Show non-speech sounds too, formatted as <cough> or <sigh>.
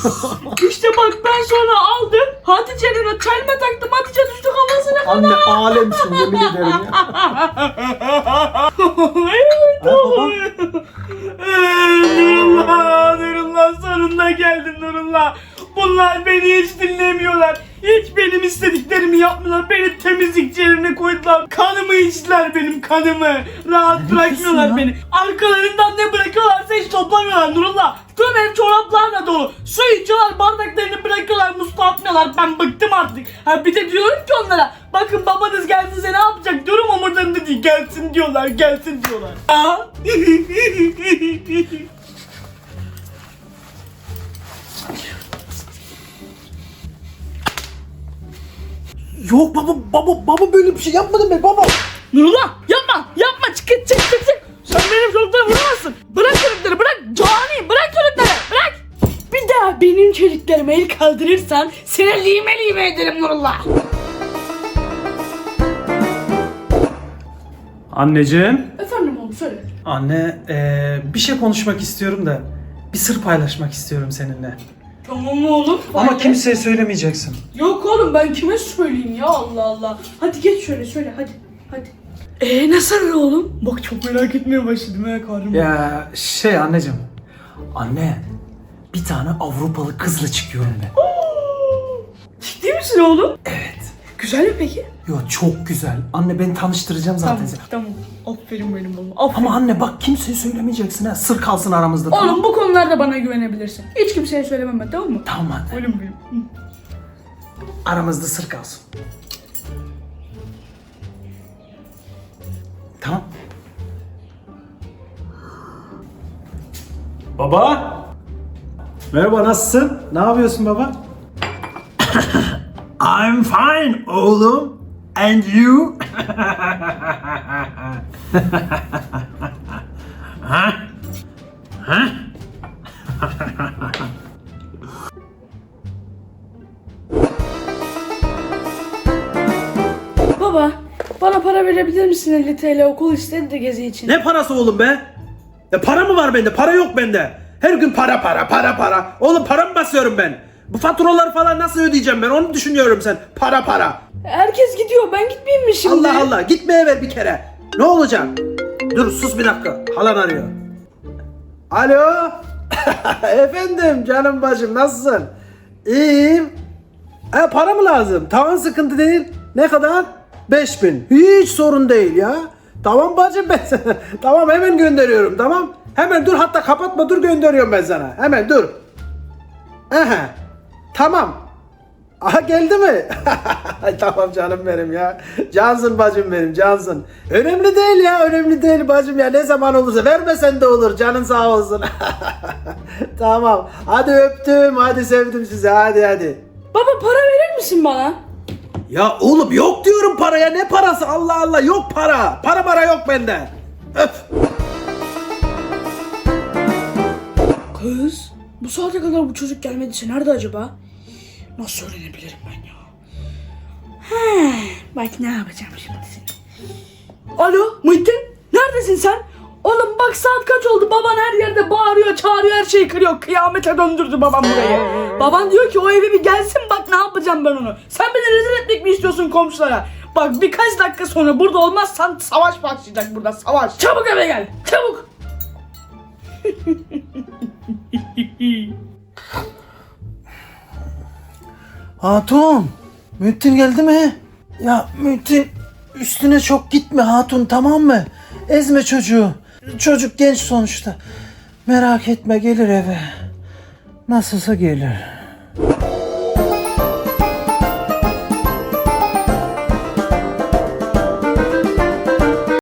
<laughs> işte bak ben sonra aldım. Hatice'nin o çelme taktım. Hatice düştü kafasına. Anne alemsin yemin ederim ya. <laughs> evet oğlum. Nurullah, Nurullah sonunda geldin Nurullah. Bunlar beni hiç dinlemiyorlar. Hiç benim istediklerimi yapmıyorlar. Beni temizlikçi yerine koydular. Kanımı içtiler benim kanımı. Rahat bırakmıyorlar ya? beni. Arkalarından ne bırakıyorlarsa hiç toplamıyorlar Nurullah. Tüm ev çoraplarla dolu. Su içiyorlar bardaklarını bırakıyorlar. Muslu atmıyorlar. Ben bıktım artık. Ha bir de diyorum ki onlara. Bakın babanız geldiğinizde ne yapacak diyorum umurlarında değil. Gelsin diyorlar. Gelsin diyorlar. Aa. <laughs> Yok baba baba baba böyle bir şey yapmadım ben baba. Nurullah yapma yapma çık çık çık çık. Sen benim çocuklarımı vuramazsın. Bırak çocukları bırak cani bırak çocukları bırak. Bir daha benim çocuklarıma el kaldırırsan seni lime lime ederim Nurullah. Anneciğim. Efendim oğlum söyle. Anne eee, bir şey konuşmak istiyorum da bir sır paylaşmak istiyorum seninle. Tamam oğlum. Ama Söyle. kimseye söylemeyeceksin. Yok oğlum ben kime söyleyeyim ya Allah Allah. Hadi geç şöyle söyle hadi. Hadi. Eee nasıl oğlum? Bak çok merak etmeye başladım ha karnım. Ya şey anneciğim. Anne bir tane Avrupalı kızla çıkıyorum ben. Ciddi misin oğlum? Evet. Güzel mi peki? Yo çok güzel. Anne ben tanıştıracağım zaten Tamam seni. tamam. Aferin benim oğlum. Aferin. Ama anne bak kimseye söylemeyeceksin ha. Sır kalsın aramızda. tamam Oğlum bu konularda bana güvenebilirsin. Hiç kimseye söylemem ben tamam mı? Tamam anne. Oğlum benim. Hı. Aramızda sır kalsın. Tamam. Baba. Merhaba nasılsın? Ne yapıyorsun baba? <coughs> I'm fine oğlum. And you? <laughs> ha? Ha? Baba bana para verebilir misin 50 TL okul istedi de gezi için. Ne parası oğlum be? Ya para mı var bende? Para yok bende. Her gün para para para para. Oğlum para mı basıyorum ben? Bu faturaları falan nasıl ödeyeceğim ben onu düşünüyorum sen. Para para. Herkes gidiyor ben gitmeyeyim mi şimdi? Allah Allah gitmeye ver bir kere. Ne olacak? Dur sus bir dakika. Halan arıyor. Alo. <laughs> Efendim canım bacım nasılsın? İyiyim. E, para mı lazım? Tamam sıkıntı değil. Ne kadar? 5000. Hiç sorun değil ya. Tamam bacım ben sana- <laughs> Tamam hemen gönderiyorum tamam. Hemen dur hatta kapatma dur gönderiyorum ben sana. Hemen dur. Aha. Tamam. Aha geldi mi? <laughs> Tamam canım benim ya. Cansın bacım benim cansın. Önemli değil ya önemli değil bacım ya. Ne zaman olursa vermesen de olur canın sağ olsun. <laughs> tamam. Hadi öptüm hadi sevdim sizi hadi hadi. Baba para verir misin bana? Ya oğlum yok diyorum paraya ne parası Allah Allah yok para. Para para yok bende. Öp. Kız bu saate kadar bu çocuk gelmediyse nerede acaba? Nasıl öğrenebilirim ben ya? He, bak ne yapacağım şimdi seni. Alo Muhittin neredesin sen? Oğlum bak saat kaç oldu baban her yerde bağırıyor çağırıyor her şeyi kırıyor kıyamete döndürdü babam burayı. Baban diyor ki o eve bir gelsin bak ne yapacağım ben onu. Sen beni rezil etmek mi istiyorsun komşulara? Bak birkaç dakika sonra burada olmazsan savaş başlayacak burada savaş. Çabuk eve gel çabuk. <laughs> <laughs> Hatun. Müttin geldi mi? Ya Müttin üstüne çok gitme Hatun tamam mı? Ezme çocuğu. Çocuk genç sonuçta. Merak etme gelir eve. Nasılsa gelir.